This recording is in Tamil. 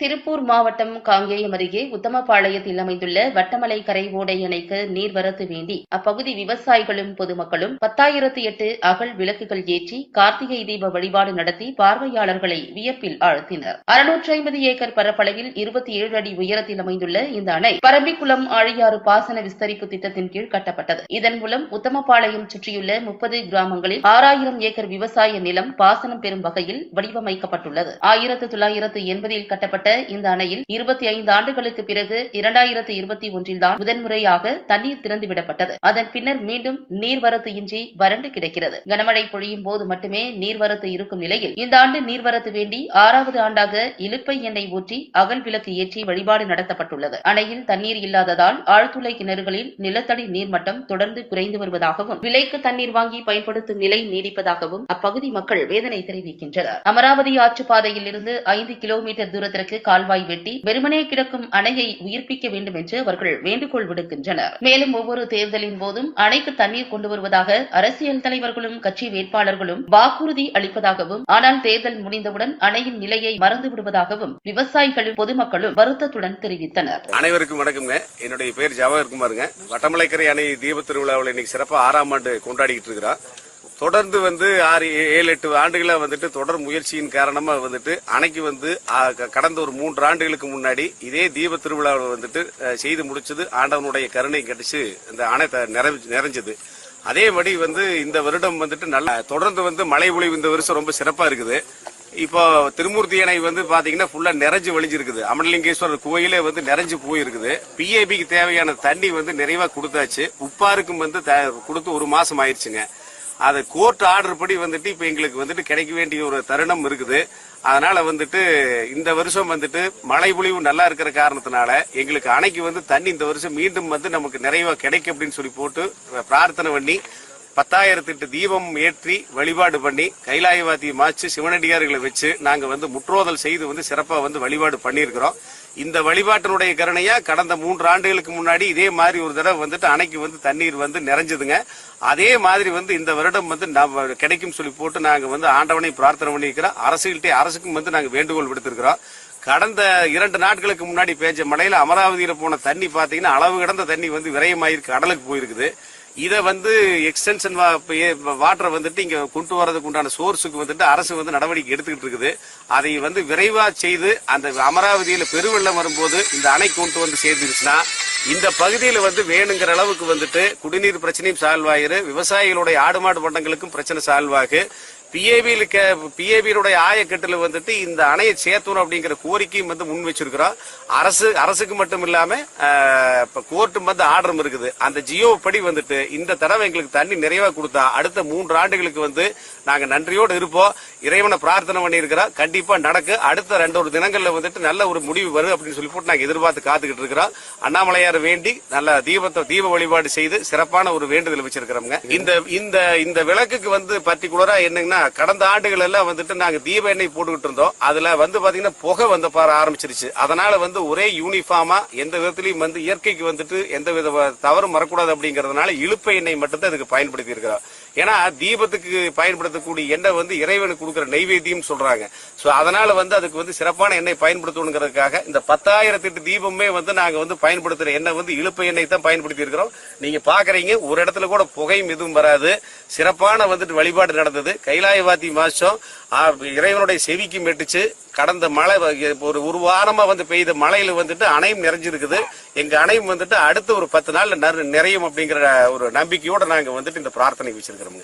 திருப்பூர் மாவட்டம் காங்கேயம் அருகே உத்தமபாளையத்தில் அமைந்துள்ள வட்டமலை கரை ஓடை அணைக்கு நீர்வரத்து வேண்டி அப்பகுதி விவசாயிகளும் பொதுமக்களும் பத்தாயிரத்து எட்டு அகல் விளக்குகள் ஏற்றி கார்த்திகை தீப வழிபாடு நடத்தி பார்வையாளர்களை வியப்பில் ஆழ்த்தினர். அறுநூற்றி ஐம்பது ஏக்கர் பரப்பளவில் இருபத்தி ஏழு அடி உயரத்தில் அமைந்துள்ள இந்த அணை பரம்பிக்குளம் ஆழியாறு பாசன விஸ்தரிப்பு திட்டத்தின் கீழ் கட்டப்பட்டது. இதன் மூலம் உத்தமபாளையம் சுற்றியுள்ள முப்பது கிராமங்களில் ஆறாயிரம் ஏக்கர் விவசாய நிலம் பாசனம் பெறும் வகையில் வடிவமைக்கப்பட்டுள்ளது. ஆயிரத்து தொள்ளாயிரத்து எண்பதில் கட்டப்பட்ட கட்டப்பட்ட இந்த அணையில் இருபத்தி ஐந்து ஆண்டுகளுக்கு பிறகு இரண்டாயிரத்து இருபத்தி ஒன்றில்தான் முதன்முறையாக தண்ணீர் திறந்துவிடப்பட்டது அதன் பின்னர் மீண்டும் நீர்வரத்து இன்றி வறண்டு கிடக்கிறது. கனமழை பொழியும் போது மட்டுமே நீர்வரத்து இருக்கும் நிலையில் இந்த ஆண்டு நீர்வரத்து வேண்டி ஆறாவது ஆண்டாக இலுப்பை எண்ணெய் ஊற்றி அகல் விளக்கு ஏற்றி வழிபாடு நடத்தப்பட்டுள்ளது. அணையில் தண்ணீர் இல்லாததால் ஆழ்துளை கிணறுகளில் நிலத்தடி நீர்மட்டம் தொடர்ந்து குறைந்து வருவதாகவும் விலைக்கு தண்ணீர் வாங்கி பயன்படுத்தும் நிலை நீடிப்பதாகவும் அப்பகுதி மக்கள் வேதனை தெரிவிக்கின்றனர். அமராவதி ஆற்றுப்பாதையில் இருந்து ஐந்து கிலோமீட்டர் தூரத்திற்கு கால்வாய் வெட்டி வெறுமனே கிடக்கும் அணையை உயிர்ப்பிக்க வேண்டும் என்று அவர்கள் வேண்டுகோள் விடுக்கின்றனர். மேலும் ஒவ்வொரு தேர்தலின் போதும் அணைக்கு தண்ணீர் கொண்டு வருவதாக அரசியல் தலைவர்களும் கட்சி வேட்பாளர்களும் வாக்குறுதி அளிப்பதாகவும் ஆனால் தேர்தல் முடிந்தவுடன் அணையின் நிலையை மறந்து விடுவதாகவும் விவசாயிகளும் பொதுமக்களும் வருத்தத்துடன் தெரிவித்தனர். அனைவருக்கும் வணக்கம்ங்க. என்னுடைய பேர் ஜவஹர் குமாருங்க. வட்டமலைக்கரை அணை தீப திருவிழாவில் இன்னைக்கு சிறப்பாக ஆறாம் ஆண்டு கொண்டாடிக்கிட்டு இருக்கிறோம். தொடர்ந்து வந்து ஆறு ஏழு எட்டு ஆண்டுகளாக வந்துட்டு தொடர் முயற்சியின் காரணமாக வந்துட்டு அணைக்கு வந்து க- கடந்த ஒரு மூன்று ஆண்டுகளுக்கு முன்னாடி இதே தீப திருவிழாவில் வந்துட்டு செய்து முடிச்சது ஆண்டவனுடைய கருணை கிடைச்சு இந்த அணை நிறைஞ்சு- நிறைஞ்சது. அதேபடி வந்து இந்த வருடம் வந்துட்டு நல்லா தொடர்ந்து வந்து மழை பொழிவு இந்த வருஷம் ரொம்ப சிறப்பா இருக்குது. இப்போ திருமூர்த்தி அணை வந்து பாத்தீங்கன்னா ஃபுல்லா நிறைஞ்சு வழிஞ்சிருக்குது. அமரலிங்கேஸ்வரர் கோயிலே வந்து நிறைஞ்சு போயிருக்குது. பிஏபிக்கு தேவையான தண்ணி வந்து நிறைவா கொடுத்தாச்சு. உப்பாருக்கும் வந்து த- கொடுத்து ஒரு மாசம் ஆயிடுச்சுங்க. அது கோர்ட் ஆர்டர் படி வந்துட்டு இப்ப எங்களுக்கு வந்துட்டு கிடைக்க வேண்டிய ஒரு தருணம் இருக்குது. அதனால வந்துட்டு இந்த வருஷம் வந்துட்டு மழை பொழிவு நல்லா இருக்கிற காரணத்தினால எங்களுக்கு அணைக்கு வந்து தண்ணி இந்த வருஷம் மீண்டும் வந்து நமக்கு நிறைவா கிடைக்கும் அப்படின்னு சொல்லி போட்டு பிரார்த்தனை பண்ணி பத்தாயிரத்தி எட்டு தீபம் ஏற்றி வழிபாடு பண்ணி கைலாயவாதியை மாச்சு சிவனடியார்களை வச்சு நாங்க வந்து முற்றோதல் செய்து வந்து சிறப்பா வந்து வழிபாடு பண்ணியிருக்கிறோம். இந்த வழிபாட்டினுடைய கருணையா கடந்த மூன்று ஆண்டுகளுக்கு முன்னாடி இதே மாதிரி ஒரு தடவை வந்துட்டு அணைக்கு வந்து தண்ணீர் வந்து நிறைஞ்சதுங்க. அதே மாதிரி வந்து இந்த வருடம் வந்து நம்ம கிடைக்கும் சொல்லி போட்டு நாங்க வந்து ஆண்டவனை பிரார்த்தனை பண்ணியிருக்கிறோம். அரசுகிட்டே அரசுக்கும் வந்து நாங்க வேண்டுகோள் விடுத்திருக்கிறோம். கடந்த இரண்டு நாட்களுக்கு முன்னாடி பேஞ்ச மழையில அமராவதியில போன தண்ணி பாத்தீங்கன்னா அளவு கடந்த தண்ணி வந்து விரயமாயிருக்கு கடலுக்கு போயிருக்குது. இதை வந்து எக்ஸ்டென்ஷன் வாட்டரை வந்துட்டு இங்க கொண்டு வரதுக்கு உண்டான சோர்ஸுக்கு வந்துட்டு அரசு வந்து நடவடிக்கை எடுத்துக்கிட்டு இருக்குது. அதை வந்து விரைவா செய்து அந்த அமராவதியில பெருவெள்ளம் வரும்போது இந்த அணை கொண்டு வந்து சேர்ந்துருச்சுன்னா இந்த பகுதியில் வந்து வேணுங்கிற அளவுக்கு வந்துட்டு குடிநீர் பிரச்சனையும் சால்வ் ஆயிரு விவசாயிகளுடைய ஆடு மாடு பண்டங்களுக்கும் பிரச்சனை சால்வ் ஆகு. பிஏபியிலுக்கு பிஏபியினுடைய ஆயக்கட்டில் வந்துட்டு இந்த அணையை சேர்த்தணும் அப்படிங்கிற கோரிக்கையும் வந்து முன் வச்சிருக்கிறோம். அரசு அரசுக்கு மட்டும் இல்லாம இப்ப கோர்ட்டும் வந்து ஆர்டரும் இருக்குது. அந்த ஜியோ படி வந்துட்டு இந்த தடவை எங்களுக்கு தண்ணி நிறைவா கொடுத்தா அடுத்த மூன்று ஆண்டுகளுக்கு வந்து நாங்க நன்றியோடு இருப்போம். இறைவனை பிரார்த்தனை பண்ணியிருக்கிறோம். கண்டிப்பா நடக்கு. அடுத்த ரெண்டு ஒரு தினங்கள்ல வந்துட்டு நல்ல ஒரு முடிவு வரும் அப்படின்னு சொல்லி போட்டு நாங்க எதிர்பார்த்து காத்துக்கிட்டு இருக்கிறோம். அண்ணாமலையார் வேண்டி நல்ல தீபத்தை தீப வழிபாடு செய்து சிறப்பான ஒரு வேண்டுதல் வச்சிருக்கிறோங்க இந்த இந்த இந்த விளக்குக்கு வந்து பர்டிகுலரா என்னங்கன்னா கடந்த ஆண்டுகள் எல்லாம் வந்துட்டு நாங்க தீப எண்ணெய் போட்டுக்கிட்டு இருந்தோம். அதுல வந்து பாத்தீங்கன்னா புகை வந்து பார ஆரம்பிச்சிருச்சு. அதனால வந்து ஒரே யூனிஃபார்மா எந்த விதத்திலையும் வந்து இயற்கைக்கு வந்துட்டு எந்த வித தவறும் வரக்கூடாது அப்படிங்கறதுனால இழுப்பை எண்ணெய் மட்டும் தான் இதுக்கு பயன்படுத்தி இருக்கிறோம். ஏன்னா தீபத்துக்கு பயன்படுத்தக்கூடிய எண்ணெய் வந்து இறைவனுக்கு கொடுக்கிற நெய்வேத்தியம் சொல்றாங்க. சோ அதனால வந்து அதுக்கு வந்து சிறப்பான எண்ணெய் பயன்படுத்தணுங்கிறதுக்காக இந்த பத்தாயிரத்திட்டு தீபமே வந்து நாங்க வந்து பயன்படுத்துற எண்ணெய் வந்து இழுப்பை எண்ணெய் தான் பயன்படுத்தி இருக்கிறோம். நீங்க பாக்குறீங்க ஒரு இடத்துல கூட புகையும் எதுவும் வராது. சிறப்பான வந்துட்டு வழிபாடு நடந்தது. கைலாயவாதி மாசம் இறைவனுடைய செவிக்கு மெட்டுச்சு. கடந்த மழை ஒரு ஒரு வாரமா வந்து பெய்த மழையில வந்துட்டு அணையும் நிறைஞ்சிருக்குது. எங்க அணையும் வந்துட்டு அடுத்த ஒரு பத்து நாள்ல நிறையும் அப்படிங்கிற ஒரு நம்பிக்கையோட நாங்க வந்துட்டு இந்த பிரார்த்தனை வச்சிருக்கிறோம்